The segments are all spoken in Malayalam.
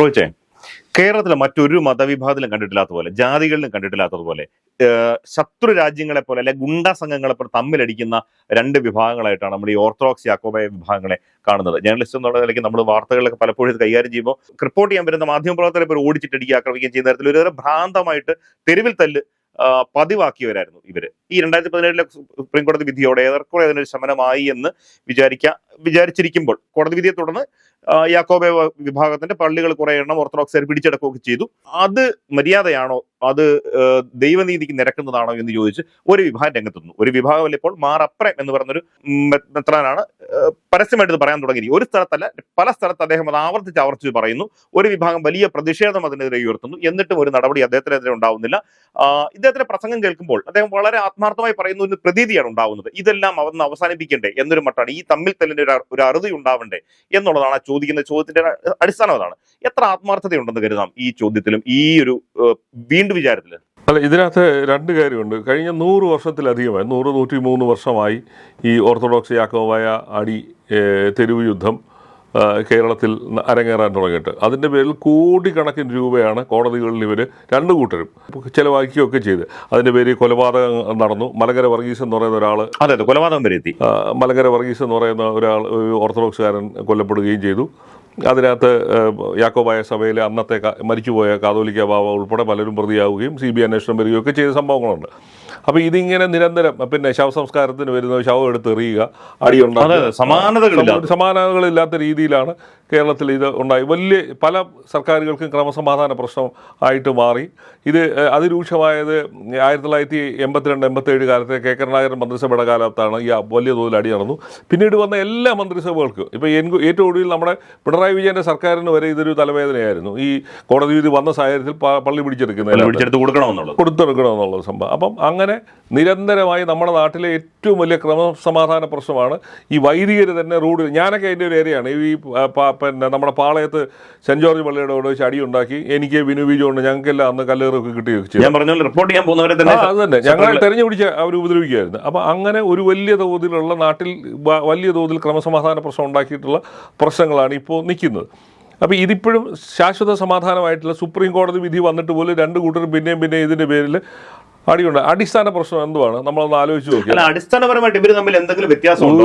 റോയിച്ചേ കേരളത്തിലെ മറ്റൊരു മതവിഭാഗത്തിലും കണ്ടിട്ടില്ലാത്ത പോലെ ജാതികളിലും കണ്ടിട്ടില്ലാത്തതുപോലെ ശത്രു രാജ്യങ്ങളെ പോലെ അല്ലെ ഗുണ്ട സംഘങ്ങളെ പോലെ തമ്മിലടിക്കുന്ന രണ്ട് വിഭാഗങ്ങളായിട്ടാണ് നമ്മൾ ഈ ഓർത്തഡോക്സ് യാക്കോബായ വിഭാഗങ്ങളെ കാണുന്നത്. ജേർണലിസ്റ്റ് എന്നുള്ള നിലയ്ക്ക് നമ്മൾ വാർത്തകളിലൊക്കെ പലപ്പോഴും ഇത് കൈകാര്യം ചെയ്യുമ്പോൾ റിപ്പോർട്ട് ചെയ്യാൻ വരുന്ന മാധ്യമപ്രവർത്തകരെ ഇപ്പോൾ ഓടിച്ചിട്ടടിക്കുക ആക്രമിക്കുകയും ചെയ്യുന്ന തരത്തിൽ ഒരു ഭ്രാന്തമായിട്ട് തെരുവിൽ തല്ല് പതിവാക്കിയവരായിരുന്നു ഇവർ. ഈ രണ്ടായിരത്തി പതിനേഴിലെ സുപ്രീം കോടതി വിധിയോടെ ഏറെക്കുറെ അതിനൊരു ശമനമായി എന്ന് വിചാരിക്ക. വിചാരിച്ചിരിക്കുമ്പോൾ കോടതി വിധിയെ തുടർന്ന് യാക്കോബ വിഭാഗത്തിന്റെ പള്ളികൾ കുറെ എണ്ണം ഓർത്തഡോക്സുകാർ പിടിച്ചെടുക്കുകയൊക്കെ ചെയ്തു. അത് മര്യാദയാണോ? അത് ദൈവനീതിക്ക് നിരക്കുന്നതാണോ എന്ന് ചോദിച്ച് ഒരു വിഭാഗം രംഗത്തുന്നു ഒരു വിഭാഗമല്ല ഇപ്പോൾ മാറപ്രേം എന്ന് പറഞ്ഞൊരു മെത്രാനാണ് പരസ്യമായിട്ട് പറയാൻ തുടങ്ങി. ഒരു സ്ഥലത്തല്ല പല സ്ഥലത്ത് അദ്ദേഹം അത് ആവർത്തിച്ച് ആവർത്തിച്ച് പറയുന്നു. ഒരു വിഭാഗം വലിയ പ്രതിഷേധം അതിനെതിരെ ഉയർത്തുന്നു. എന്നിട്ടും ഒരു നടപടി അദ്ദേഹത്തിനെതിരെ ഉണ്ടാവുന്നില്ല. ഇദ്ദേഹത്തിന്റെ പ്രസംഗം കേൾക്കുമ്പോൾ അദ്ദേഹം വളരെ ആത്മാർത്ഥമായി പറയുന്ന ഒരു പ്രതീതിയാണ് ഉണ്ടാവുന്നത്. ഇതെല്ലാം അവന്ന് അവസാനിപ്പിക്കണ്ടേ? എന്നൊരു മട്ടാണ്. ഈ തമ്മിൽ തല്ലിന്റെ ഒരു ഒരു അറുതി ഉണ്ടാവണ്ടേ എന്നുള്ളതാണ് ആ ചോദിക്കുന്ന ചോദ്യത്തിന്റെ അടിസ്ഥാനം അതാണ്. എത്ര ആത്മാർത്ഥതയുണ്ടെന്ന് കരുതാം ഈ ചോദ്യത്തിലും ഈ ഒരു വീണ്ടും വിചാരത്തിൽ അല്ല ഇതിനകത്ത് രണ്ട് കാര്യമുണ്ട്. കഴിഞ്ഞ നൂറ് വർഷത്തിലധികമായി നൂറ് നൂറ്റി മൂന്ന് വർഷമായി ഈ ഓർത്തഡോക്സ് യാക്കോവായ അടി തെരുവ് യുദ്ധം കേരളത്തിൽ അരങ്ങേറാൻ തുടങ്ങിയിട്ട്. അതിന്റെ പേരിൽ കോടിക്കണക്കിന് രൂപയാണ് കോടതികളിൽ ഇവർ രണ്ട് കൂട്ടരും ചിലവാക്കിയൊക്കെ ചെയ്ത്. അതിന്റെ പേരിൽ കൊലപാതകം നടന്നു. മലങ്കര വർഗീസ് എന്ന് പറയുന്ന ഒരാൾ അതെ അതെ കൊലപാതകം വരെ എത്തി. മലങ്കര വർഗീസ് എന്ന് പറയുന്ന ഒരാൾ ഒരു ഓർത്തഡോക്സുകാരൻ കൊല്ലപ്പെടുകയും ചെയ്തു. അതിനകത്ത് യാക്കോബായ സഭയിലെ അന്നത്തെ മരിച്ചുപോയ കാതോലിക്ക ബാബ ഉൾപ്പെടെ പലരും പ്രതിയാവുകയും സി ബി അന്വേഷണം വരികയൊക്കെ ചെയ്ത സംഭവങ്ങളുണ്ട്. അപ്പോൾ ഇതിങ്ങനെ നിരന്തരം പിന്നെ ശവസംസ്കാരത്തിന് വരുന്ന ശവം എടുത്ത് എറിയുക അതെ സമാനതകളില്ല. സമാനതകളില്ലാത്ത രീതിയിലാണ് കേരളത്തിൽ ഇത് ഉണ്ടായി. വലിയ പല സർക്കാരുകൾക്കും ക്രമസമാധാന പ്രശ്നം ആയിട്ട് മാറി. ഇത് അതിരൂക്ഷമായത് ആയിരത്തി തൊള്ളായിരത്തി എൺപത്തിരണ്ട് എൺപത്തേഴ് കാലത്തെ കെ. കരുണാകരൻ മന്ത്രിസഭയുടെ കാലത്താണ് ഈ വലിയ തോതിൽ അടി നടന്നു. പിന്നീട് വന്ന എല്ലാ മന്ത്രിസഭകൾക്കും ഇപ്പോൾ ഏറ്റവും ഒടുവിൽ നമ്മുടെ പിണറായി വിജയന്റെ സർക്കാരിന് വരെ ഇതൊരു തലവേദനയായിരുന്നു. ഈ കോടതി വിധി വന്ന സാഹചര്യത്തിൽ പള്ളി പിടിച്ചെടുക്കുന്ന പിടിച്ചെടുത്ത് കൊടുക്കണമെന്നുള്ളത്. സംഭവം. അപ്പം അങ്ങനെ നിരന്തരമായി നമ്മുടെ നാട്ടിലെ ഏറ്റവും വലിയ ക്രമസമാധാന പ്രശ്നമാണ് ഈ വൈദികർ തന്നെ റോഡ് ഞാനൊക്കെ അതിന്റെ ഒരു ഏരിയയാണ്. ഈ പിന്നെ നമ്മുടെ പാളയത്ത് സെന്റ് ജോർജ് പള്ളിയുടെ അവിടെ വെച്ച് അടി ഉണ്ടാക്കി എനിക്ക് വിനു ബിജു ഉണ്ട്. ഞങ്ങൾക്കെല്ലാം അന്ന് കല്ലേറൊക്കെ കിട്ടി വെച്ചു ഞാൻ പറഞ്ഞു റിപ്പോർട്ട് ചെയ്യാൻ പോകുന്നവരെ തന്നെ അത് തന്നെ. ഞങ്ങളെ തെരഞ്ഞു പിടിച്ച് അവർ ഉപദ്രവിക്കുകയായിരുന്നു. അപ്പോൾ അങ്ങനെ ഒരു വലിയ തോതിലുള്ള നാട്ടിൽ വലിയ തോതിൽ ക്രമസമാധാന പ്രശ്നം ഉണ്ടാക്കിയിട്ടുള്ള പ്രശ്നങ്ങളാണ് ഇപ്പോൾ നിൽക്കുന്നത്. അപ്പോൾ ഇതിപ്പോഴും ശാശ്വത സമാധാനമായിട്ടുള്ള സുപ്രീം കോടതി വിധി വന്നിട്ട് പോലും രണ്ട് കൂട്ടരും പിന്നെയും പിന്നെയും ഇതിന്റെ പേരിൽ അടിയുണ്ട്. അടിസ്ഥാന പ്രശ്നം എന്തുവാണ്? നമ്മളൊന്ന് ആലോചിച്ച് അല്ല അടിസ്ഥാനപരമായിട്ട് ഇവർ തമ്മിൽ എന്തെങ്കിലും വ്യത്യാസമുണ്ടോ?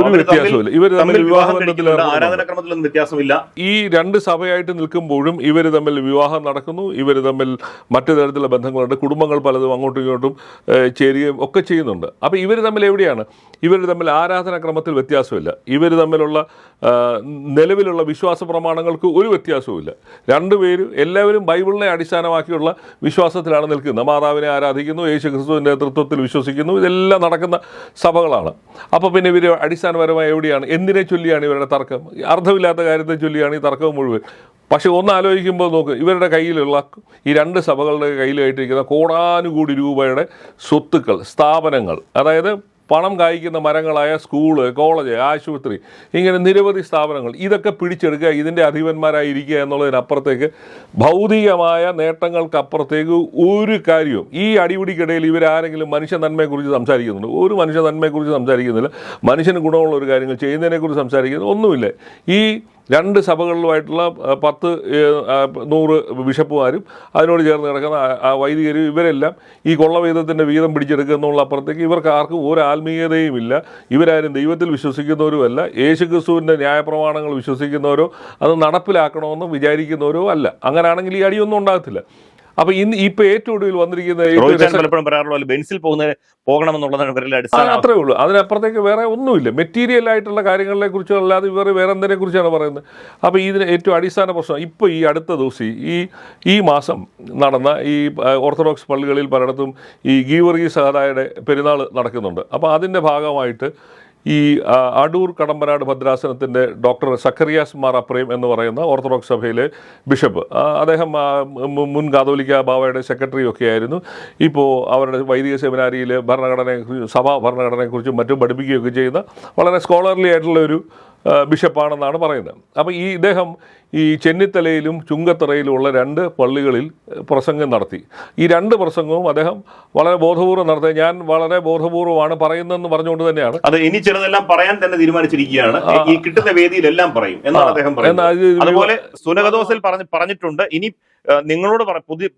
ഇവർ തമ്മിൽ തമ്മിൽ വിവാഹം ബന്ധത്തിൽ കഴിക്കുന്നുണ്ട്? ഏർപ്പെടുന്നു. ആരാധനാക്രമത്തിലൊന്നും വ്യത്യാസമില്ല. ഈ രണ്ട് സഭയായിട്ട് നിൽക്കുമ്പോഴും ഇവർ തമ്മിൽ വിവാഹം നടക്കുന്നു. ഇവർ തമ്മിൽ മറ്റു തരത്തിലുള്ള ബന്ധങ്ങളുണ്ട്. കുടുംബങ്ങൾ പലതും അങ്ങോട്ടും ഇങ്ങോട്ടും ചേരുകയും ഒക്കെ ചെയ്യുന്നുണ്ട്. അപ്പോൾ ഇവർ തമ്മിൽ എവിടെയാണ്? ഇവർ തമ്മിൽ ആരാധനാക്രമത്തിൽ വ്യത്യാസമില്ല. ഇവർ തമ്മിലുള്ള നിലവിലുള്ള വിശ്വാസ പ്രമാണങ്ങൾക്ക് ഒരു വ്യത്യാസവുമില്ല. രണ്ടുപേരും എല്ലാവരും ബൈബിളിനെ അടിസ്ഥാനമാക്കിയുള്ള വിശ്വാസത്തിലാണ് നിൽക്കുന്നത്. മാതാവിനെ ആരാധിക്കുന്നു യേശു ക്രിസ്തുവിന്റെ നേതൃത്വത്തിൽ വിശ്വസിക്കുന്നു. ഇതെല്ലാം നടക്കുന്ന സഭകളാണ്. അപ്പോൾ പിന്നെ ഇവർ അടിസ്ഥാനപരമായി എവിടെയാണ്? എന്തിനെ ചൊല്ലിയാണ് ഇവരുടെ തർക്കം? അർത്ഥമില്ലാത്ത കാര്യത്തെ ചൊല്ലിയാണ് ഈ തർക്കം മുഴുവൻ. പക്ഷേ ഒന്ന് ആലോചിക്കുമ്പോൾ നോക്ക് ഇവരുടെ കയ്യിലുള്ള ഈ രണ്ട് സഭകളുടെ കയ്യിലായിട്ടിരിക്കുന്ന കോടാനുകൂടി രൂപയുടെ സ്വത്തുക്കൾ സ്ഥാപനങ്ങൾ അതായത് പണം കായ്ക്കുന്ന മരങ്ങളായ സ്കൂൾ കോളേജ് ആശുപത്രി ഇങ്ങനെ നിരവധി സ്ഥാപനങ്ങൾ. ഇതൊക്കെ പിടിച്ചെടുക്കുക ഇതിന്റെ അധിപന്മാരായിരിക്കുക എന്നുള്ളതിനപ്പുറത്തേക്ക് ഭൗതികമായ നേട്ടങ്ങൾക്കപ്പുറത്തേക്ക് ഒരു കാര്യവും ഈ അടിപിടിക്കിടയിൽ ഇവരാരെങ്കിലും മനുഷ്യ നന്മയെക്കുറിച്ച് സംസാരിക്കുന്നുണ്ട്? ഒരു മനുഷ്യ നന്മയെക്കുറിച്ച് സംസാരിക്കുന്നില്ല. മനുഷ്യന് ഗുണമുള്ള ഒരു കാര്യങ്ങൾ ചെയ്യുന്നതിനെക്കുറിച്ച് സംസാരിക്കുന്നത് ഒന്നുമില്ല. ഈ രണ്ട് സഭകളിലുമായിട്ടുള്ള പത്ത് നൂറ് ബിഷപ്പുമാരും അതിനോട് ചേർന്ന് കിടക്കുന്ന വൈദികരും ഇവരെല്ലാം ഈ കൊള്ളവേദത്തിന്റെ വീതം പിടിച്ചെടുക്കുക എന്നുള്ള അപ്പുറത്തേക്ക് ഇവർക്ക് ആർക്കും ഒരു ആത്മീയതയും ഇല്ല. ഇവരാരും ദൈവത്തിൽ വിശ്വസിക്കുന്നവരുമല്ല. യേശുക്രിസ്തുവിന്റെ ന്യായപ്രമാണങ്ങൾ വിശ്വസിക്കുന്നവരോ അത് നടപ്പിലാക്കണമെന്ന് വിചാരിക്കുന്നവരോ അല്ല. അങ്ങനെയാണെങ്കിൽ ഈ അടിയൊന്നും ഉണ്ടാകത്തില്ല. അപ്പോൾ ഇന്ന് ഇപ്പൊ ഏറ്റവും ഒടുവിൽ വന്നിരിക്കുന്ന പലപ്പോഴും പറയാറുള്ള ബെൻസിൽ പോകുന്ന പോകണമെന്നുള്ളതാണ് ഇവരുടെ അടിസ്ഥാന. അത്രേ ഉള്ളൂ. അതിനപ്പുറത്തേക്ക് വേറെ ഒന്നുമില്ല. മെറ്റീരിയൽ ആയിട്ടുള്ള കാര്യങ്ങളെ കുറിച്ചോ അല്ലാതെ ഇവർ വേറെ എന്തിനെ കുറിച്ചാണ് പറയുന്നത്? അപ്പൊ ഇതിന് ഏറ്റവും അടിസ്ഥാന പ്രശ്നം ഇപ്പൊ ഈ അടുത്ത ദിവസം ഈ ഈ മാസം നടന്ന ഈ ഓർത്തഡോക്സ് പള്ളികളിൽ പലയിടത്തും ഈ ഗീവർഗീസ് സഹദായുടെ പെരുന്നാൾ നടക്കുന്നുണ്ട്. അപ്പോൾ അതിന്റെ ഭാഗമായിട്ട് ഈ അടൂർ കടമ്പനാട് ഭദ്രാസനത്തിന്റെ ഡോക്ടർ സക്കറിയാസ് മാർ അപ്രയും എന്ന് പറയുന്ന ഓർത്തഡോക്സ് സഭയിലെ ബിഷപ്പ്. അദ്ദേഹം മുൻ കാതോലിക്ക ബാവയുടെ സെക്രട്ടറി ഒക്കെ ആയിരുന്നു. ഇപ്പോൾ അവരുടെ വൈദിക സെമിനാരിയിൽ ഭരണഘടനയെ സഭാ ഭരണഘടനയെക്കുറിച്ചും മറ്റും പഠിപ്പിക്കുകയൊക്കെ ചെയ്യുന്ന വളരെ സ്കോളർലി ആയിട്ടുള്ള ഒരു ബിഷപ്പാണെന്നാണ് പറയുന്നത്. അപ്പോൾ ഈ ഇദ്ദേഹം ഈ ചെന്നിത്തലയിലും ചുങ്കത്തറയിലും ഉള്ള രണ്ട് പള്ളികളിൽ പ്രസംഗം നടത്തി. ഈ രണ്ട് പ്രസംഗവും അദ്ദേഹം വളരെ ബോധപൂർവം നടത്തി. ഞാൻ വളരെ ബോധപൂർവമാണ് പറയുന്നതെന്ന് പറഞ്ഞുകൊണ്ട് തന്നെയാണ്. അത് ഇനി ചിലതെല്ലാം പറയാൻ തന്നെ തീരുമാനിച്ചിരിക്കുകയാണ്. ഈ കിട്ടുന്ന വേദിയിലെല്ലാം പറയും എന്നാണ് അദ്ദേഹം പറയുന്നത്. അതുപോലെ സുനകദോസിൽ പറഞ്ഞു പറഞ്ഞിട്ടുണ്ട്. ഇനി നിങ്ങളോട് പറ പുതിയ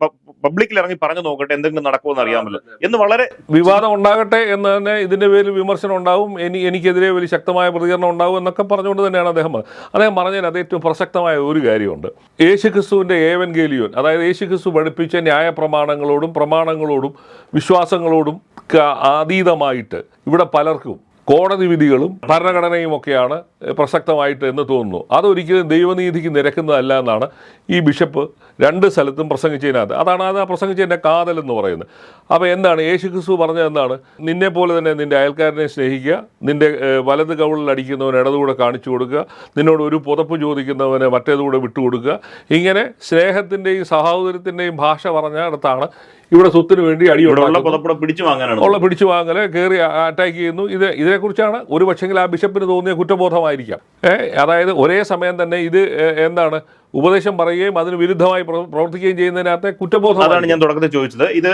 പബ്ലിക്കിൽ ഇറങ്ങി പറഞ്ഞു നോക്കട്ടെ എന്തെങ്കിലും നടക്കുമെന്ന് അറിയാമല്ലോ. എന്ന് വളരെ വിവാദം ഉണ്ടാകട്ടെ എന്ന് തന്നെ ഇതിന്റെ പേരിൽ വിമർശനം ഉണ്ടാവും. ഇനി എനിക്കെതിരെ വലിയ ശക്തമായ പ്രതികരണം ഉണ്ടാവും എന്നൊക്കെ പറഞ്ഞുകൊണ്ട് തന്നെയാണ് അദ്ദേഹം പറഞ്ഞത്. അദ്ദേഹം പറഞ്ഞതിന് അത് ഏറ്റവും പ്രസക്തമായ ഒരു കാര്യമുണ്ട്. യേശു ക്രിസ്തുവിന്റെ ഏവൻ ഗേലിയോൻ അതായത് യേശു ക്രിസ്തു പഠിപ്പിച്ച ന്യായ പ്രമാണങ്ങളോടും പ്രമാണങ്ങളോടും വിശ്വാസങ്ങളോടും അതീതമായിട്ട് ഇവിടെ പലർക്കും കോടതി വിധികളും ഭരണഘടനയും ഒക്കെയാണ് പ്രസക്തമായിട്ട് എന്ന് തോന്നുന്നു. അതൊരിക്കലും ദൈവനീതിക്ക് നിരക്കുന്നതല്ല എന്നാണ് ഈ ബിഷപ്പ് രണ്ട് സ്ഥലത്തും പ്രസംഗിച്ചതിനകത്ത്. അതാണ് അത് ആ പ്രസംഗിച്ചതിന്റെ കാതൽ എന്ന് പറയുന്നത്. അപ്പോൾ എന്താണ് യേശു ക്രിസ്തു പറഞ്ഞത് നിന്നെ പോലെ തന്നെ നിന്റെ അയൽക്കാരനെ സ്നേഹിക്കുക നിന്റെ വലത് കവിളിൽ അടിക്കുന്നവന് ഇടതുകൂടെ കാണിച്ചു കൊടുക്കുക നിന്നോട് ഒരു പുതപ്പ് ചോദിക്കുന്നവന് മറ്റേതുകൂടെ വിട്ടുകൊടുക്കുക. ഇങ്ങനെ സ്നേഹത്തിന്റെയും സഹോദരത്തിന്റെയും ഭാഷ പറഞ്ഞിടത്താണ് ഇവിടെ സ്വത്തിന് വേണ്ടി അടി പുതപ്പുടെ പിടിച്ചു വാങ്ങാനാണ് ഉള്ള പിടിച്ചു വാങ്ങൽ കയറി അറ്റാക്ക് ചെയ്യുന്നു. ഇത് ഇതിനെക്കുറിച്ചാണ് ഒരു പക്ഷെങ്കിൽ ആ ബിഷപ്പിന് തോന്നിയ കുറ്റബോധമായിരിക്കാം. അതായത് ഒരേ സമയം തന്നെ ഇത് എന്താണ് ഉപദേശം പറയുകയും അതിന് വിരുദ്ധമായി പ്രവർത്തിക്കുകയും ചെയ്യുന്നതിനകത്ത് കുറ്റബോധം അതാണ് ഞാൻ തുടക്കത്തിൽ ചോദിച്ചത്. ഇത്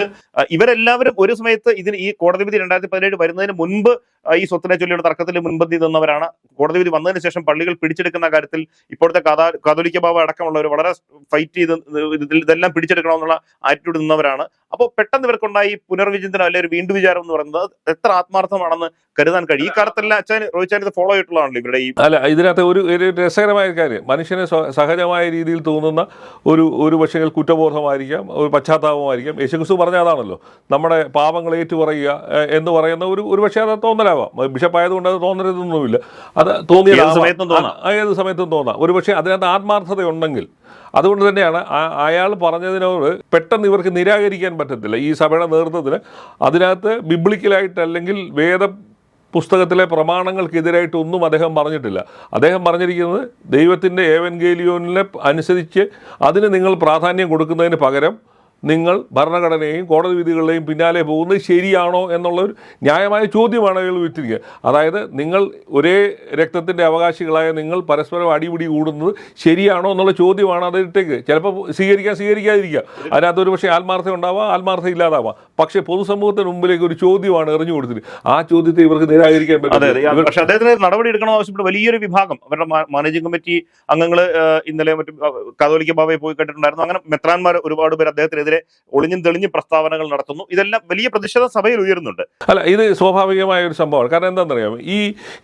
ഇവരെല്ലാവരും ഒരു സമയത്ത് ഇതിന് ഈ കോടതി വിധി രണ്ടായിരത്തി പതിനേഴ് വരുന്നതിന് മുൻപ് ഈ സ്വത്തിനെ ചൊല്ലിയുള്ള തർക്കത്തിൽ മുൻപന്തി നിന്നവരാണ്. കോടതി വിധി വന്നതിന് ശേഷം പള്ളികൾ പിടിച്ചെടുക്കുന്ന കാര്യത്തിൽ ഇപ്പോഴത്തെ കാതാ കാതോലിക്ക ബാബ അടക്കമുള്ളവർ വളരെ ഫൈറ്റ് ചെയ്ത് ഇതെല്ലാം പിടിച്ചെടുക്കണമെന്നുള്ള ആറ്റിറ്റ്യൂഡ് നിന്നവരാണ്. അപ്പോൾ പെട്ടെന്ന് ഇവർക്കുണ്ടായി പുനർവിചിന്തനം അല്ലെങ്കിൽ ഒരു വീണ്ടും വിചാരം എന്ന് പറയുന്നത് എത്ര ആത്മാർത്ഥമാണെന്ന് കരുതാൻ കഴിയും. ഈ കാലത്തെല്ലാം അച്ഛൻ റോഹിച്ചാൻ ഇത് ഫോളോ ചെയ്തിട്ടുള്ളതാണല്ലോ ഇവരുടെ ഈ അല്ല ഇതിനകത്ത് ഒരു രസകരമായ കാര്യം. മനുഷ്യനെ സഹജമായ രീതിയിൽ തോന്നുന്ന ഒരു ഒരു പക്ഷേ കുറ്റബോധമായിരിക്കാം ഒരു പശ്ചാത്താപമായിരിക്കാം. യേശുക്രിസ്തു പറഞ്ഞ അതാണല്ലോ നമ്മുടെ പാപങ്ങൾ ഏറ്റുപറയുക പറയുക എന്ന് പറയുന്ന ഒരു ഒരു പക്ഷേ അത് തോന്നലാവാം. ബിഷപ്പ് ആയതുകൊണ്ട് അത് തോന്നരുതൊന്നുമില്ല അത് തോന്നിയ ഏത് സമയത്തും തോന്നാം. ഒരു പക്ഷേ അതിനകത്ത് ആത്മാർത്ഥതയുണ്ടെങ്കിൽ അതുകൊണ്ട് തന്നെയാണ് അയാൾ പറഞ്ഞതിനോട് പെട്ടെന്ന് ഇവർക്ക് നിരാകരിക്കാൻ പറ്റത്തില്ല. ഈ സഭയുടെ നേതൃത്വത്തിന് അതിനകത്ത് ബിബ്ലിക്കലായിട്ട് അല്ലെങ്കിൽ വേദ പുസ്തകത്തിലെ പ്രമാണങ്ങൾക്കെതിരായിട്ടൊന്നും അദ്ദേഹം പറഞ്ഞിട്ടില്ല. അദ്ദേഹം പറഞ്ഞിരിക്കുന്നത് ദൈവത്തിന്റെ ഏവൻഗേലിയോനിലെ അനുസരിച്ച് അതിന് നിങ്ങൾ പ്രാധാന്യം കൊടുക്കുന്നതിന് പകരം നിങ്ങൾ ഭരണഘടനയെയും കോടതി വിധികളുടെയും പിന്നാലെ പോകുന്നത് ശരിയാണോ എന്നുള്ളൊരു ന്യായമായ ചോദ്യമാണ് അയാൾ വിറ്റിരിക്കുക അതായത് നിങ്ങൾ ഒരേ രക്തത്തിന്റെ അവകാശികളായ നിങ്ങൾ പരസ്പരം അടിപിടി കൂടുന്നത് ശരിയാണോ എന്നുള്ള ചോദ്യമാണ് അതിട്ടേക്ക് ചിലപ്പോൾ സ്വീകരിക്കാൻ സ്വീകരിക്കാതിരിക്കുക. അതിനകത്ത് ഒരു പക്ഷേ ആത്മാർത്ഥം ഉണ്ടാവാം ആത്മാർത്ഥം ഇല്ലാതാവാം. പക്ഷേ പൊതുസമൂഹത്തിന് മുമ്പിലേക്ക് ഒരു ചോദ്യമാണ് എറിഞ്ഞു കൊടുത്തിട്ട് ആ ചോദ്യത്തെ ഇവർക്ക് നിരാകരിക്കാൻ പറ്റും പക്ഷേ അദ്ദേഹത്തിന് നടപടി എടുക്കണമെന്ന് ആവശ്യപ്പെട്ട് വലിയൊരു വിഭാഗം. അവരുടെ മാനേജിംഗ് കമ്മിറ്റി അംഗങ്ങൾ ഇന്നലെ മറ്റും കാതോലിക്ക ബാബയെ പോയി കണ്ടിട്ടുണ്ടായിരുന്നു. അങ്ങനെ മെത്രാന്മാർ ഒരുപാട് പേര് അദ്ദേഹത്തിനെതിരെ ഒളിഞ്ഞും തെളിഞ്ഞും പ്രസ്താവനകൾ നടത്തുന്നു. ഇതെല്ലാം വലിയ പ്രതിഷേധം സഭയിൽ ഉയരുന്നുണ്ട്. അല്ല ഇത് സ്വാഭാവികമായ ഒരു സംഭവമാണ്. കാരണം എന്താണെന്നറിയാം ഈ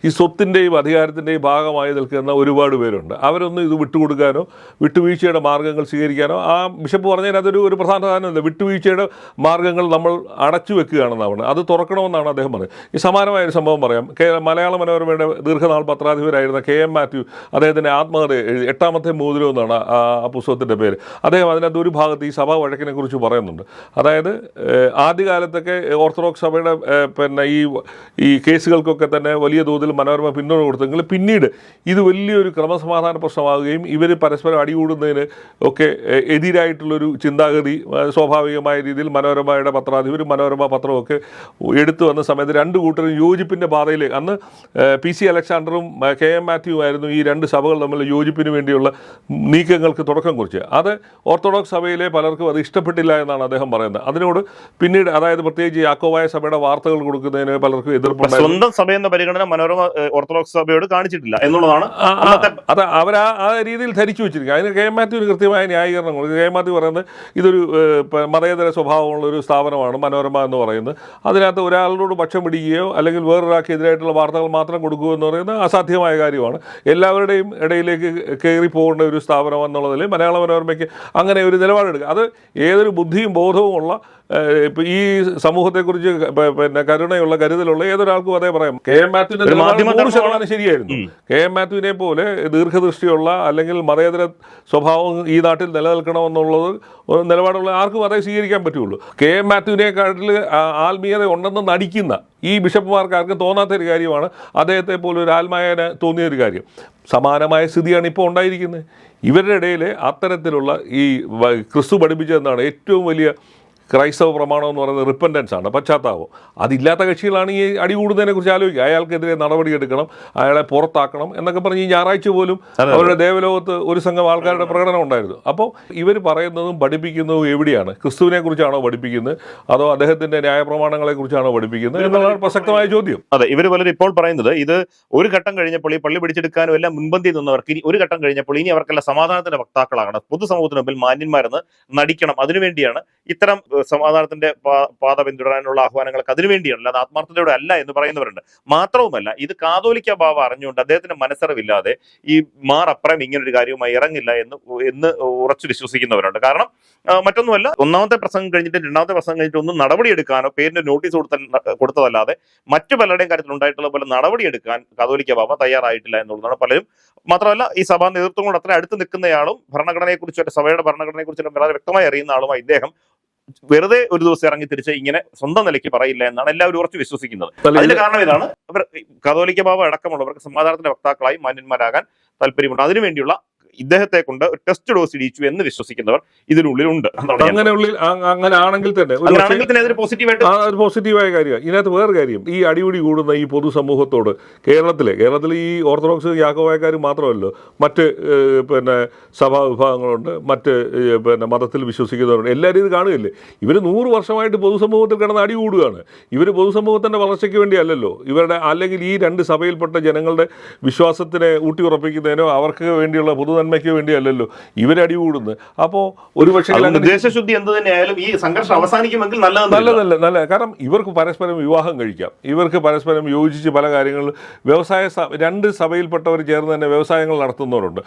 ഈ സ്വത്തിന്റെയും അധികാരത്തിന്റെയും ഭാഗമായി നിൽക്കുന്ന ഒരുപാട് പേരുണ്ട്. അവരൊന്നും ഇത് വിട്ടുകൊടുക്കാനോ വിട്ടുവീഴ്ചയുടെ മാർഗങ്ങൾ സ്വീകരിക്കാനോ ആ ബിഷപ്പ് പറഞ്ഞതിന് അതൊരു ഒരു പ്രധാന സാധനമില്ല. വിട്ടുവീഴ്ചയുടെ മാർഗങ്ങൾ നമ്മൾ അടച്ചു വെക്കുകയാണെന്നാണ് അത് തുറക്കണമെന്നാണ് അദ്ദേഹം പറയുന്നത് ഈ സമാനമായ ഒരു സംഭവം പറയാം. കേ മലയാള മനോരമയുടെ ദീർഘനാൾ പത്രാധിപരായിരുന്ന കെ എം മാത്യു അദ്ദേഹത്തിന്റെ ആത്മകഥ എട്ടാമത്തെ മോതിരം എന്നാണ് ആ പുസ്തകത്തിന്റെ പേര്. അദ്ദേഹം അതിനകത്ത് ഒരു ഭാഗത്ത് ഈ സഭാ വഴക്കിനെ കുറിച്ച് പറയുന്നുണ്ട്. അതായത് ആദ്യകാലത്തൊക്കെ ഓർത്തഡോക്സ് സഭയുടെ പിന്നെ ഈ ഈ കേസുകൾക്കൊക്കെ തന്നെ വലിയ തോതിൽ മനോരമ പിന്തുണ കൊടുത്തെങ്കിൽ പിന്നീട് ഇത് വലിയൊരു ക്രമസമാധാന പ്രശ്നമാകുകയും ഇവർ പരസ്പരം അടികൂടുന്നതിന് ഒക്കെ എതിരായിട്ടുള്ളൊരു ചിന്താഗതി സ്വാഭാവികമായ രീതിയിൽ മനോരമയുടെ പത്രാധിപരും മനോരമ പത്രമൊക്കെ എടുത്തു വന്ന സമയത്ത് രണ്ട് കൂട്ടരും യോജിപ്പിന്റെ പാതയിൽ അന്ന് പി സി അലക്സാണ്ടറും കെ എം മാത്യുവുമായിരുന്നു ഈ രണ്ട് സഭകൾ തമ്മിൽ യോജിപ്പിന് വേണ്ടിയുള്ള നീക്കങ്ങൾക്ക് തുടക്കം കുറിച്ച് അത് ഓർത്തഡോക്സ് സഭയിലെ പലർക്കും അത് ഇഷ്ടപ്പെട്ടില്ല എന്നാണ് അദ്ദേഹം പറയുന്നത്. അതിനോട് പിന്നീട് അതായത് പ്രത്യേകിച്ച് യാക്കോവായ സഭയുടെ വാർത്തകൾ കൊടുക്കുന്നതിന് പലർക്കും എതിർപ്പുണ്ട് സ്വന്തം സഭയെന്ന പരിഗണന മനോരമ ഓർത്തഡോക്സ് സഭയോട് കാണിച്ചിട്ടില്ല എന്നുള്ളതാണ് അത് അവർ ആ രീതിയിൽ ധരിച്ചു വെച്ചിരിക്കുക. അതിന് കെ. എം. ഒരു കൃത്യമായ ന്യായീകരണം കൊടുക്കും കെ. എം. മാത്യു പറയുന്നത് ഇതൊരു മതേതര സ്വഭാവമുള്ള ഒരു സ്ഥാപനമാണ് മനോരമ എന്ന് പറയുന്നത്. അതിനകത്ത് ഒരാളോട് പക്ഷം പിടിക്കുകയോ അല്ലെങ്കിൽ വേറൊരാൾക്ക് എതിരായിട്ടുള്ള വാർത്തകൾ മാത്രം കൊടുക്കുകയോ എന്ന് പറയുന്നത് അസാധ്യമായ കാര്യമാണ്. എല്ലാവരുടെയും ഇടയിലേക്ക് കയറി പോകേണ്ട ഒരു സ്ഥാപനം എന്നുള്ളതിൽ മലയാള മനോരമയ്ക്ക് അങ്ങനെ ഒരു നിലപാടെടുക്കുക. അത് ഏതൊരു ബുദ്ധിയും ബോധവുമുള്ള ഇപ്പൊ ഈ സമൂഹത്തെക്കുറിച്ച് കുറിച്ച് പിന്നെ കരുണയുള്ള കരുതലുള്ള ഏതൊരാൾക്കും അതേ പറയാം. കെ. എം. മാധ്യമ ശതമാനം ശരിയായിരുന്നു. കെ. എം. മാത്യുവിനെ പോലെ ദീർഘദൃഷ്ടിയുള്ള അല്ലെങ്കിൽ മതേതര സ്വഭാവം ഈ നാട്ടിൽ നിലനിൽക്കണമെന്നുള്ളത് നിലപാടുള്ള ആർക്കും അതേ സ്വീകരിക്കാൻ പറ്റുള്ളൂ. കെ. എം. മാത്യുവിനെക്കാട്ടിൽ ആത്മീയത ഉണ്ടെന്ന് നടിക്കുന്ന ഈ ബിഷപ്പുമാർക്ക് ആർക്കും തോന്നാത്ത ഒരു കാര്യമാണ് അദ്ദേഹത്തെ പോലെ ഒരു ആത്മായന തോന്നിയ ഒരു കാര്യം. സമാനമായ സ്ഥിതിയാണ് ഇപ്പോൾ ഉണ്ടായിരിക്കുന്നത്. ഇവരുടെ ഇടയിൽ അത്തരത്തിലുള്ള ഈ ക്രിസ്തു പഠിപ്പിച്ചതെന്നാണ് ഏറ്റവും വലിയ ക്രൈസ്തവ പ്രമാണം എന്ന് പറയുന്നത് റിപ്പൻഡൻസ് ആണ് പശ്ചാത്താപം. അതില്ലാത്ത കക്ഷികളാണ് ഈ അടി കൂടുന്നതിനെ കുറിച്ച് ആലോചിക്കുക. അയാൾക്കെതിരെ നടപടിയെടുക്കണം അയാളെ പുറത്താക്കണം എന്നൊക്കെ പറഞ്ഞ് ഈ ഞായറാഴ്ച പോലും അവരുടെ ദേവലോകത്ത് ഒരു സംഘം ആൾക്കാരുടെ പ്രകടനം ഉണ്ടായിരുന്നു. അപ്പോൾ ഇവർ പറയുന്നതും പഠിപ്പിക്കുന്നതും എവിടെയാണ്? ക്രിസ്തുവിനെ കുറിച്ചാണോ പഠിപ്പിക്കുന്നത്? അതോ അദ്ദേഹത്തിന്റെ ന്യായപ്രമാണങ്ങളെ കുറിച്ചാണോ പഠിപ്പിക്കുന്നത്? എന്നുള്ളതാണ് പ്രസക്തമായ ചോദ്യം. അതെ ഇവർ പലരും ഇപ്പോൾ പറയുന്നത് ഇത് ഒരു ഘട്ടം കഴിഞ്ഞപ്പോൾ ഈ പള്ളി പിടിച്ചെടുക്കാനും എല്ലാം മുൻപന്തി നിന്നവർക്ക് ഇനി ഒരു ഘട്ടം കഴിഞ്ഞപ്പോൾ ഇനി അവർക്കെല്ലാം സമാധാനത്തിന്റെ വക്താക്കളാകണം. പൊതുസമൂഹത്തിന് മുമ്പിൽ മാന്യന്മാരെന്ന് നടിക്കണം. അതിനുവേണ്ടിയാണ് ഇത്തരം സമാധാനത്തിന്റെ പാത പിന്തുടരാനുള്ള ആഹ്വാനങ്ങൾക്ക് അതിനുവേണ്ടിയാണ് അല്ലാതെ ആത്മാർത്ഥതയോടെ അല്ല എന്ന് പറയുന്നവരുണ്ട്. മാത്രവുമല്ല ഇത് കാതോലിക്ക ബാബ അറിഞ്ഞുകൊണ്ട് അദ്ദേഹത്തിന്റെ മനസ്സറിവില്ലാതെ ഈ മാർ ഇങ്ങനെ ഇങ്ങനൊരു കാര്യവുമായി ഇറങ്ങില്ല എന്ന് എന്ന് ഉറച്ചു വിശ്വസിക്കുന്നവരുണ്ട്. കാരണം മറ്റൊന്നുമല്ല ഒന്നാമത്തെ പ്രസംഗം കഴിഞ്ഞിട്ട് രണ്ടാമത്തെ പ്രസംഗം കഴിഞ്ഞിട്ട് ഒന്നും നടപടിയെടുക്കാനോ പേരിന്റെ നോട്ടീസ് കൊടുത്ത കൊടുത്തതല്ലാതെ മറ്റു പലരുടെയും കാര്യത്തിൽ ഉണ്ടായിട്ടുള്ള പോലെ നടപടിയെടുക്കാൻ കാതോലിക്ക ബാബ തയ്യാറായിട്ടില്ല എന്നുള്ളതാണ് പലരും. മാത്രമല്ല ഈ സഭാ നേതൃത്വം കൊണ്ട് അത്ര അടുത്ത് നിൽക്കുന്നയാളും ഭരണഘടനയെക്കുറിച്ച് സഭയുടെ ഭരണഘടനയെക്കുറിച്ച് വളരെ വ്യക്തമായി അറിയുന്ന ആളുമായി ഇദ്ദേഹം വെറുതെ ഒരു ദിവസം ഇറങ്ങി തിരിച്ച് ഇങ്ങനെ സ്വന്തം നിലയ്ക്ക് പറയില്ല എന്നാണ് എല്ലാവരും ഉറച്ചു വിശ്വസിക്കുന്നത്. അതിന് അതിന്റെ കാരണം ഇതാണ്. ഇവർ കാതോലിക്ക ബാബ അടക്കമുള്ളവർക്ക് സമാധാനത്തിന്റെ വക്താക്കളായി മാന്യന്മാരാകാൻ താല്പര്യമുണ്ട്. അതിനുവേണ്ടിയുള്ള ഇദ്ദേഹത്തെ കൊണ്ട് ടെസ്റ്റ് ഡോസ് ഇടിച്ചു എന്ന് വിശ്വസിക്കുന്നവർ ഇതിനുള്ളിലുണ്ട്. അങ്ങനെ ഉള്ളിൽ അങ്ങനെ ആണെങ്കിൽ തന്നെ ഒരു ഒരു പോസിറ്റീവായ കാര്യമാണ്. ഇതിനകത്ത് വേറെ കാര്യം. ഈ അടിപിടി കൂടുന്ന ഈ പൊതുസമൂഹത്തോട് കേരളത്തിലെ കേരളത്തിൽ ഈ ഓർത്തഡോക്സ് യാക്കോവായക്കാർ മാത്രമല്ലോ മറ്റ് പിന്നെ സഭാ വിഭാഗങ്ങളുണ്ട് മറ്റ് പിന്നെ മതത്തിൽ വിശ്വസിക്കുന്നവരുണ്ട്. എല്ലാവരും ഇത് കാണുകയില്ലേ? ഇവർ നൂറ് വർഷമായിട്ട് പൊതുസമൂഹത്തിൽ കിടന്ന് അടി കൂടുകയാണ്. ഇവർ പൊതുസമൂഹത്തിന്റെ വളർച്ചയ്ക്ക് വേണ്ടിയല്ലോ ഇവരുടെ അല്ലെങ്കിൽ ഈ രണ്ട് സഭയിൽപ്പെട്ട ജനങ്ങളുടെ വിശ്വാസത്തിനെ ഊട്ടിയുറപ്പിക്കുന്നതിനോ അവർക്ക് വേണ്ടിയുള്ള പൊതുനന്മയ്ക്ക് വേണ്ടിയല്ലല്ലോ. ഇവരടി കൂടുന്നത്. അപ്പോൾ ഒരു പക്ഷേ ദേശശുദ്ധി എന്ത് തന്നെയായാലും ഈ സംഘർഷം അവസാനിക്കുമെങ്കിൽ നല്ല നല്ലതല്ല നല്ല കാരണം ഇവർക്ക് പരസ്പരം വിവാഹം കഴിക്കാം. ഇവർക്ക് പരസ്പരം യോജിച്ച് പല കാര്യങ്ങളും വ്യവസായ രണ്ട് സഭയിൽപ്പെട്ടവർ ചേർന്ന് തന്നെ വ്യവസായങ്ങൾ നടത്തുന്നവരുണ്ട്.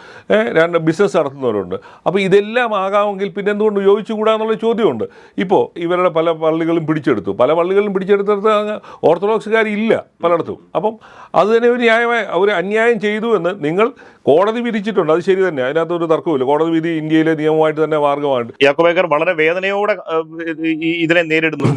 രണ്ട് ബിസിനസ് നടത്തുന്നവരുണ്ട്. അപ്പോൾ ഇതെല്ലാം ആകാമെങ്കിൽ പിന്നെ എന്തുകൊണ്ട് യോജിച്ചുകൂടാന്നുള്ള ചോദ്യമുണ്ട്. ഇപ്പോൾ ഇവരുടെ പല പള്ളികളും പിടിച്ചെടുത്തു. പല പള്ളികളും പിടിച്ചെടുത്തിടത്ത് ഇല്ല പലയിടത്തും. അപ്പം അത് തന്നെ ഒരു ന്യായമായ ഒരു അന്യായം ചെയ്തു എന്ന് നിങ്ങൾ കോടതി വിധിച്ചിട്ടുണ്ട്. അത് ശരി തന്നെ. അതിനകത്ത് ഒരു തർക്കമില്ല കോടതി വിധി ഇന്ത്യയിലെ നിയമമായിട്ട് തന്നെ മാർഗമാണ് യാക്കോബേക്കർ വളരെ വേദനയോടെ ഇതിനെ നേരിടുന്നു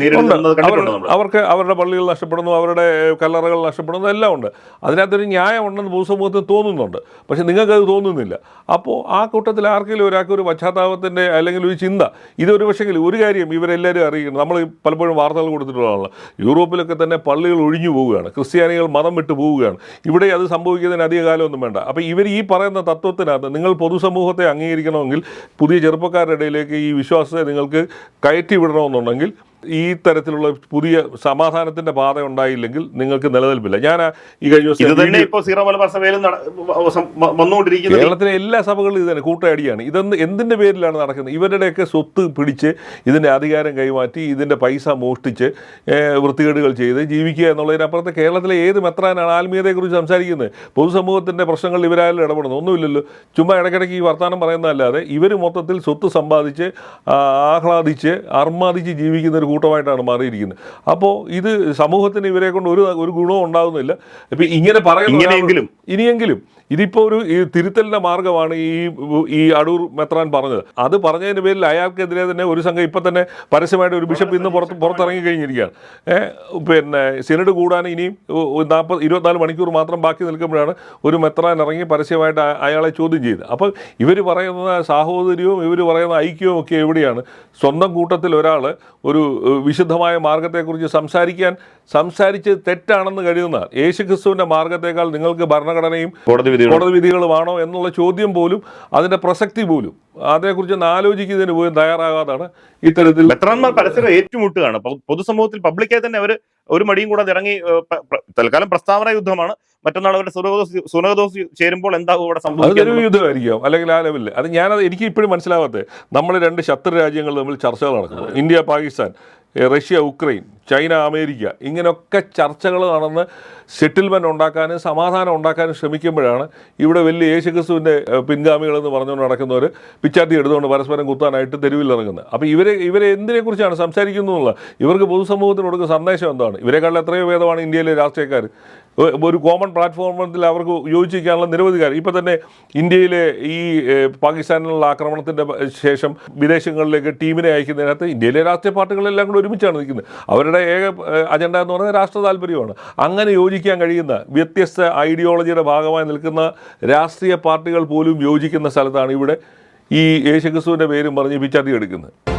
അവർക്ക് അവരുടെ പള്ളികൾ നഷ്ടപ്പെടുന്നു അവരുടെ കല്ലറകൾ നഷ്ടപ്പെടുന്നു എല്ലാം ഉണ്ട്. അതിനകത്തൊരു ന്യായമുണ്ടെന്ന് പൊതുസമൂഹത്തിന് തോന്നുന്നുണ്ട്. പക്ഷെ നിങ്ങൾക്ക് അത് തോന്നുന്നില്ല. അപ്പോൾ ആ കൂട്ടത്തിൽ ആർക്കെങ്കിലും ഒരാൾക്ക് ഒരു പശ്ചാത്താപത്തിന്റെ അല്ലെങ്കിൽ ഒരു ചിന്ത ഇതൊരു പക്ഷേ ഒരു കാര്യം ഇവരെല്ലാവരും അറിയിക്കണം നമ്മൾ പലപ്പോഴും വാർത്തകൾ കൊടുത്തിട്ടുള്ളതാണ് യൂറോപ്പിലൊക്കെ തന്നെ പള്ളികൾ ഒഴിഞ്ഞു പോവുകയാണ്. ക്രിസ്ത്യാനികൾ മതം വിട്ടു പോവുകയാണ്. ഇവിടെ അത് സംഭവിക്കുന്നതിന് അധിക കാലമൊന്നും വേണ്ട. അപ്പോൾ ഇവർ ഈ പറയുന്ന തത്വത്തിനകത്ത് നിങ്ങൾ പൊതുസമൂഹത്തെ അംഗീകരിക്കണമെങ്കിൽ പുതിയ ചെറുപ്പക്കാരുടെ ഇടയിലേക്ക് ഈ വിശ്വാസത്തെ നിങ്ങൾക്ക് കയറ്റി വിടണമെന്നുണ്ടെങ്കിൽ ഈ തരത്തിലുള്ള പുതിയ സമാധാനത്തിന്റെ പാത ഉണ്ടായില്ലെങ്കിൽ നിങ്ങൾക്ക് നിലനിൽപ്പില്ല. ഞാൻ ഈ കഴിഞ്ഞ ദിവസം കേരളത്തിലെ എല്ലാ സഭകളിലും ഇത് തന്നെ കൂട്ടയടിയാണ് ഇതെന്ന് എന്തിന്റെ പേരിലാണ് നടക്കുന്നത്? ഇവരുടെയൊക്കെ സ്വത്ത് പിടിച്ച് ഇതിന്റെ അധികാരം കൈമാറ്റി ഇതിന്റെ പൈസ മോഷ്ടിച്ച് വൃത്തികേടുകൾ ചെയ്ത് ജീവിക്കുക എന്നുള്ളതിനപ്പുറത്തെ കേരളത്തിലെ ഏത് മെത്രാനാണ് ആത്മീയതയെക്കുറിച്ച് സംസാരിക്കുന്നത്? പൊതുസമൂഹത്തിന്റെ പ്രശ്നങ്ങളിൽ ഇവരായാലും ഇടപെടുന്നു ഒന്നുമില്ലല്ലോ. ചുമ്മാ ഇടയ്ക്കിടയ്ക്ക് ഈ വർത്തമാനം പറയുന്നതല്ലാതെ ഇവർ മൊത്തത്തിൽ സ്വത്ത് സമ്പാദിച്ച് ആഹ്ലാദിച്ച് അർമാദിച്ച് ജീവിക്കുന്ന ഒരു കൂട്ടമായിട്ടാണ് മാറിയിരിക്കുന്നത്. അപ്പോൾ ഇത് സമൂഹത്തിന് ഇവരെ കൊണ്ട് ഒരു ഒരു ഗുണവും ഉണ്ടാകുന്നില്ല ഇപ്പം ഇങ്ങനെ പറയുന്നു ഇനിയെങ്കിലും ഇതിപ്പോൾ ഒരു ഈ തിരുത്തലിന്റെ മാർഗമാണ് ഈ ഈ അടൂർ മെത്രാൻ പറഞ്ഞത്. അത് പറഞ്ഞതിന് പേരിൽ അയാൾക്കെതിരെ തന്നെ ഒരു സംഘം ഇപ്പം തന്നെ പരസ്യമായിട്ട് ഒരു ബിഷപ്പ് ഇന്ന് പുറത്ത് പുറത്തിറങ്ങി കഴിഞ്ഞിരിക്കുകയാണ്. പിന്നെ സിനഡ് കൂടാൻ ഇനിയും നാൽപ്പത് ഇരുപത്തിനാല് മണിക്കൂർ മാത്രം ബാക്കി നിൽക്കുമ്പോഴാണ് ഒരു മെത്രാൻ ഇറങ്ങി പരസ്യമായിട്ട് അയാളെ ചോദ്യം ചെയ്ത് അപ്പോൾ ഇവർ പറയുന്ന സാഹോദര്യവും ഇവർ പറയുന്ന ഐക്യവും ഒക്കെ എവിടെയാണ്? സ്വന്തം കൂട്ടത്തിൽ ഒരാൾ ഒരു വിശുദ്ധമായ മാർഗത്തെക്കുറിച്ച് സംസാരിക്കാൻ സംസാരിച്ച് തെറ്റാണെന്ന് കരുതുന്ന യേശുക്രിസ്തുവിന്റെ മാർഗത്തേക്കാൾ നിങ്ങൾക്ക് ഭരണഘടനയും കോടതി കോടതി വിധികളുമാണോ എന്നുള്ള ചോദ്യം പോലും അതിന്റെ പ്രസക്തി പോലും. അതേക്കുറിച്ച് ഒന്ന് ആലോചിക്കുന്നതിന് പോലും തയ്യാറാകാതാണ് ഇത്തരത്തിൽ മെത്രാന്മാർ പരസ്പരം ഏറ്റുമുട്ടുകയാണ്. പൊതുസമൂഹത്തിൽ പബ്ലിക്കായി തന്നെ അവർ ഒരു മടിയും കൂടാതെ ഇറങ്ങി തൽക്കാലം പ്രസ്താവന യുദ്ധമാണ്. മറ്റന്നാൾ അവരുടെ സുനകദോസ് ചേരുമ്പോൾ എന്താകും ഇവിടെ സംഭവിക്കുന്നത് യുദ്ധമായിരിക്കും. അല്ലെങ്കിൽ ആ ലെവലിൽ അത് ഞാനത് എനിക്ക് ഇപ്പോഴും മനസ്സിലാവാത്തത്. നമ്മൾ രണ്ട് ശത്രു രാജ്യങ്ങൾ തമ്മിൽ ചർച്ചകൾ നടക്കുന്നു. India Pakistan. Russia Ukraine China America ഇങ്ങനെയൊക്കെ ചർച്ചകൾ നടന്ന് സെറ്റിൽമെന്റ് ഉണ്ടാക്കാനും സമാധാനം ഉണ്ടാക്കാനും ശ്രമിക്കുമ്പോഴാണ് ഇവിടെ വലിയ യേശുക്രിസ്തുവിന്റെ പിൻഗാമികളെന്ന് പറഞ്ഞുകൊണ്ട് നടക്കുന്നവർ പിച്ചാത്തി എടുത്തുകൊണ്ട് പരസ്പരം കുത്താനായിട്ട് തെരുവിൽ ഇറങ്ങുന്നത് അപ്പോൾ ഇവരെ ഇവരെ എന്തിനെക്കുറിച്ചാണ് സംസാരിക്കുന്നത് എന്നുള്ള ഇവർക്ക് പൊതുസമൂഹത്തിന് കൊടുക്കുന്ന സന്ദേശം എന്താണ്? ഇവരെക്കാളും എത്രയോ ഭേദമാണ് ഇന്ത്യയിലെ രാഷ്ട്രീയക്കാർ ഒരു കോമൺ പ്ലാറ്റ്ഫോമിൽ അവർക്ക് യോജിക്കാനുള്ള നിരവധി കാര്യം. ഇപ്പം തന്നെ ഇന്ത്യയിലെ ഈ പാകിസ്ഥാനിലുള്ള ആക്രമണത്തിന്റെ ശേഷം വിദേശങ്ങളിലേക്ക് ടീമിനെ അയക്കുന്നതിനകത്ത് ഇന്ത്യയിലെ രാഷ്ട്രീയ പാർട്ടികളെല്ലാം കൂടെ ഒരുമിച്ചാണ് നിൽക്കുന്നത്. അവരുടെ ഏക അജണ്ട എന്ന് പറയുന്നത് രാഷ്ട്ര താല്പര്യമാണ്. അങ്ങനെ യോജിക്കാൻ കഴിയുന്ന വ്യത്യസ്ത ഐഡിയോളജിയുടെ ഭാഗമായി നിൽക്കുന്ന രാഷ്ട്രീയ പാർട്ടികൾ പോലും യോജിക്കുന്ന സ്ഥലത്താണ് ഇവിടെ ഈ യേശുക്രിസ്തുവിന്റെ പേരും പറഞ്ഞ് പിച്ചാത്തി എടുക്കുന്നത്.